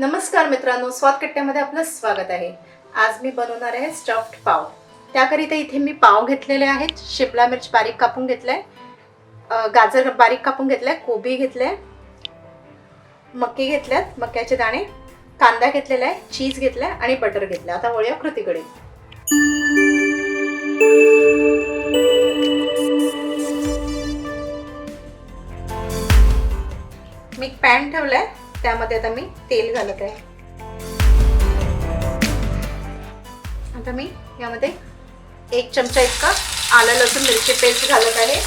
नमस्कार मित्रांनो स्वाद कट्ट्यामध्ये आपलं स्वागत आहे. आज मी बनवणार आहे स्टफ्ड पाव. त्याकरिता इथे मी पाव घेतलेले आहेत. शिमला मिर्च बारीक कापून घेतलाय. आहे गाजर बारीक कापून घेतलाय कोबी घेतलाय मक्की घेतल्यात मक्याचे दाणे कांदा घेतलेला आहे चीज घेतलाय आणि बटर घेतलं आता वळूया कृतीकडे. मी पॅन ठेवलाय. त्यामध्ये आता मी तेल घालत आहे. आता मी यामध्ये एक चमचा इतका आलं लसूण मिरची पेस्ट घालत आहे.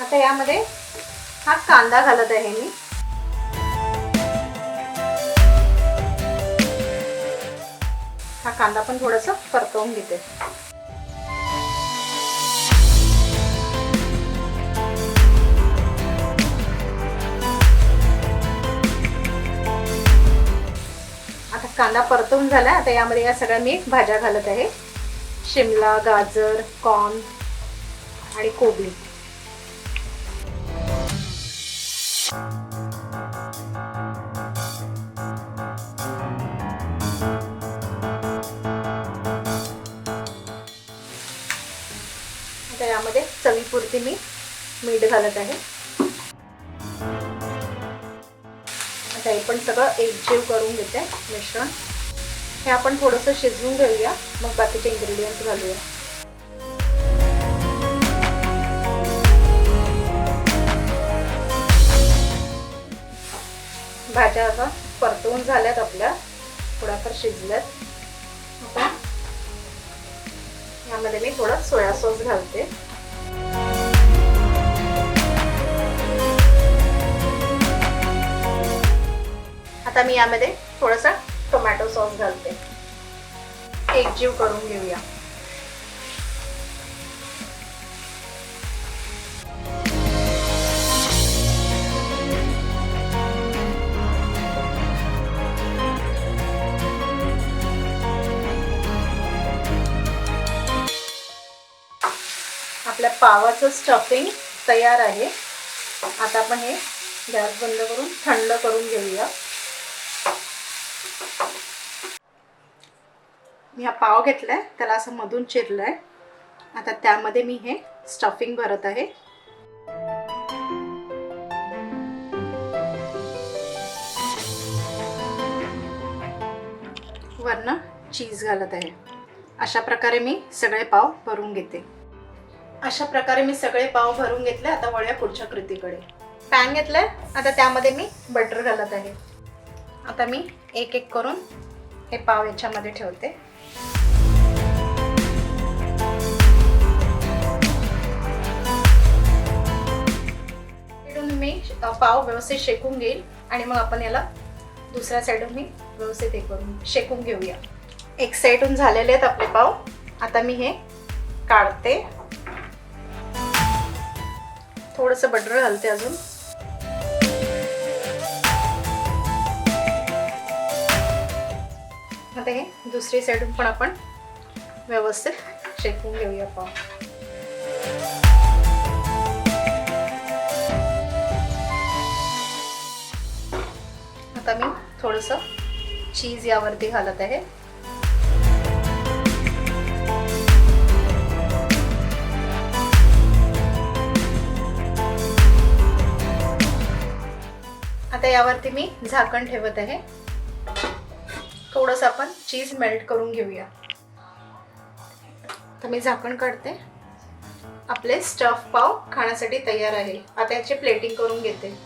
आता यामध्ये हा कांदा घालत आहे मी. हा कांदा पण थोडंसं परतवून घेते. आता कांदा परतवून झाला आता यामध्ये या सगळ्या मी भाज्या घालत आहे. शिमला गाजर कॉर्न आणि कोबी. यामध्ये चवीपुरती मी मीठ घालत आहे. आता हे पण सगळं एकजीव करून घेते मिश्रण. हे आपण थोडंसं शिजवून घेऊया. मग बाकीचे इन्ग्रेडियंट्स घालूया. भाज्या आता परतवून झाल्यात आपल्या. थोडाफार शिजल्यात. आता यामध्ये मी थोडं सोया सॉस घालते. आता मी यामध्ये थोडासा टोमॅटो सॉस घालते. एकजीव करून घेऊया. आपल्या पावाचं स्टफिंग तयार आहे. आता आपण हे गॅस बंद करून थंड करून घेऊया. मी हा पाव घेतलाय त्याला असं मधून चिरलंय. आता त्यामध्ये मी हे स्टफिंग भरत आहे. वरनं चीज घालत आहे. अशा प्रकारे मी सगळे पाव भरून घेते. अशा प्रकारे मी सगळे पाव भरून घेतले आता वळूया पुढच्या कृतीकडे. पॅन घेतलंय आता त्यामध्ये मी बटर घालत आहे. आता मी एक एक करून हे पाव याच्यामध्ये ठेवते. मी पाव व्यवस्थित शेकून घेईल आणि मग आपण याला दुसऱ्या साईडून मी व्यवस्थित हे करून शेकून घेऊया. एक साईडून झालेले आहेत आपले पाव. आता मी हे काढते. थोडंसं बटर घालते अजून. आता हे दुसरी साईडून पण आपण व्यवस्थित शेकून घेऊया पाव आता मी थोडंसं चीज यावरती घालत आहे. आता यावरती मी झाकण ठेवत आहे. थोडंसं आपण चीज मेल्ट करून घेऊया. तर मी झाकण काढते. आपले स्टफ पाव खाण्यासाठी तयार आहे. आता याची प्लेटिंग करून घेते.